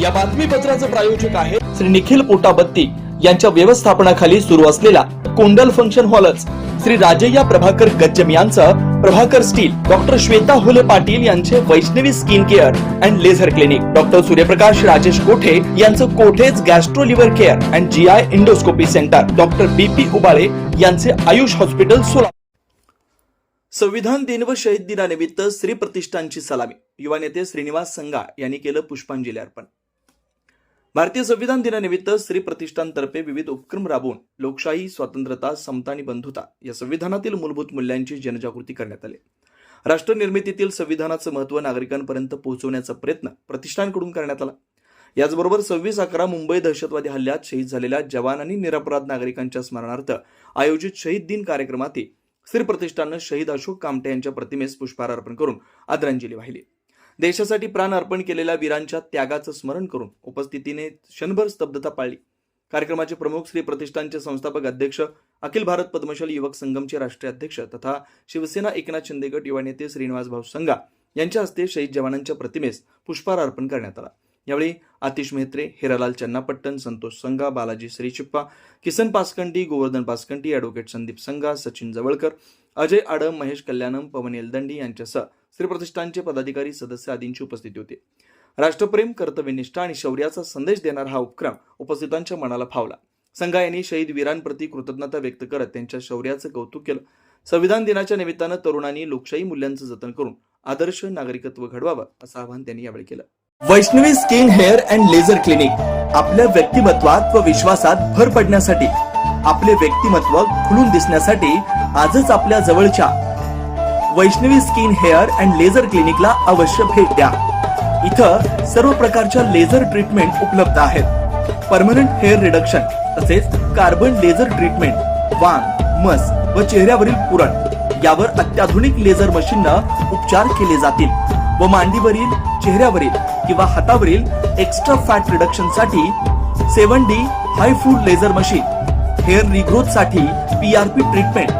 या बातमीपत्राचं प्रायोजक आहे श्री निखिल पोटाबत्ती यांच्या व्यवस्थापनाखाली सुरू असलेला कोंडल फंक्शन हॉलच. श्री राजय्या प्रभाकर गज्जम यांचं प्रभाकर स्टील डॉक्टर श्वेता हुले पाटील यांचे Vaishnavi skin care and laser clinic. Doctor Suryaprakash Rajesh Kothe यांचं Kothe's gastro liver care and G I endoscopy centre. Doctor B P Ubale यांचे आयुष हॉस्पिटल सोलापूर संविधान दिन व शहीद दिनानिमित्त श्री प्रतिष्ठानची सलामी. युवा नेते श्रीनिवास संगा यांनी केलं पुष्पांजली अर्पण. भारतीय संविधान दिनानिमित्त स्त्री प्रतिष्ठानतर्फे विविध उपक्रम राबवून लोकशाही स्वातंत्र्यता समता आणि बंधुता या संविधानातील मूलभूत मूल्यांची जनजागृती करण्यात आली. राष्ट्र निर्मितीतील संविधानाचं महत्त्व नागरिकांपर्यंत पोहोचवण्याचा प्रयत्न प्रतिष्ठानकडून करण्यात आला. याचबरोबर सव्वीस अकरा मुंबई दहशतवादी हल्ल्यात शहीद झालेल्या जवान आणि निरपराध नागरिकांच्या स्मरणार्थ आयोजित शहीद दिन कार्यक्रमातही स्त्री प्रतिष्ठाननं शहीद अशोक कामटे यांच्या प्रतिमेस पुष्पहार अर्पण करून आदरांजली वाहिली. देशासाठी प्राण अर्पण केलेल्या वीरांच्या त्यागाचं स्मरण करून उपस्थितीने क्षणभर स्तब्धता पाळली. कार्यक्रमाचे प्रमुख श्री प्रतिष्ठानचे संस्थापक अध्यक्ष अखिल भारत पद्मशाली युवक संगमचे राष्ट्रीय अध्यक्ष तथा शिवसेना एकनाथ शिंदे गट युवा नेते श्रीनिवास भाऊ संगा यांच्या हस्ते शहीद जवानांच्या प्रतिमेस पुष्पहार अर्पण करण्यात आला. यावेळी आतिश मेहत्रे हिरालाल चन्नापट्टन संतोष संगा बालाजी श्रीचिप्पा किसन पासकंटी गोवर्धन पासकंटी ॲडव्होकेट संदीप संगा सचिन जवळकर अजय आडम महेश कल्याणम पवन येलदंडी यांच्यासह श्री प्रतिष्ठानचे पदाधिकारी सदस्य आदींची उपस्थिती होती. राष्ट्रप्रेम कर्तव्यनिष्ठा आणि शौर्याचा संदेश देणारा हा उपक्रम उपस्थितांच्या मनाला फावला. संघा यांनी शहीद वीरांप्रती कृतज्ञता व्यक्त करत त्यांच्या शौर्याचं कौतुक केलं. संविधान दिनाच्या निमित्तानं तरुणांनी लोकशाही मूल्यांचं जतन करून आदर्श नागरिकत्व घडवावं असं आवाहन त्यांनी यावेळी केलं. Vaishnavi skin hair and laser clinic आपल्या व्यक्तिमत्वात व विश्वासात भर पडण्यासाठी आपले व्यक्तिमत्व खुलून दिसण्यासाठी आजच आपल्या जवळच्या Vaishnavi skin hair and laser क्लिनिकला अवश्य भेट द्या. इथं सर्व प्रकारच्या लेझर ट्रीटमेंट उपलब्ध आहेत. परमनंट हेअर रिडक्शन तसेच कार्बन लेझर ट्रीटमेंट वांग मस व चेहऱ्यावरील पुरण यावर अत्याधुनिक लेझर मशीननं उपचार केले जातील व मांडीवरील चेहऱ्यावरील किंवा हातावरील एक्स्ट्रा फॅट रिडक्शनसाठी सेवन डी हाय फूड लेझर मशीन हेअर रिग्रोथसाठी पी ट्रीटमेंट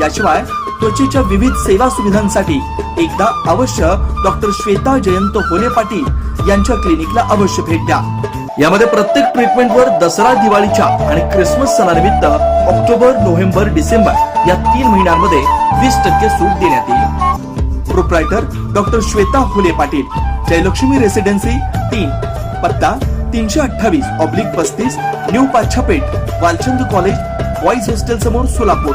याशिवाय त्वचेच्या विविध सेवा सुविधांसाठी एकदा अवश्य डॉक्टर श्वेता जयंत होले पाटील यांच्या क्लिनिकला अवश्य भेट द्या. यामध्ये प्रत्येक ट्रीटमेंटवर दसरा दिवाळीच्या आणि क्रिसमस सणानिमित्त ऑक्टोबर नोव्हेंबर डिसेंबर या तीन महिन्यांमध्ये वीस टक्के सूट देण्यात येईल. Proprietor doctor Shweta Hole Patil Jayalakshmi residency तीन पत्ता तीनशे अठ्ठावीस ऑब्लिक पस्तीस new Pachhapeth Walchand college boys hostel समोर सोलापूर.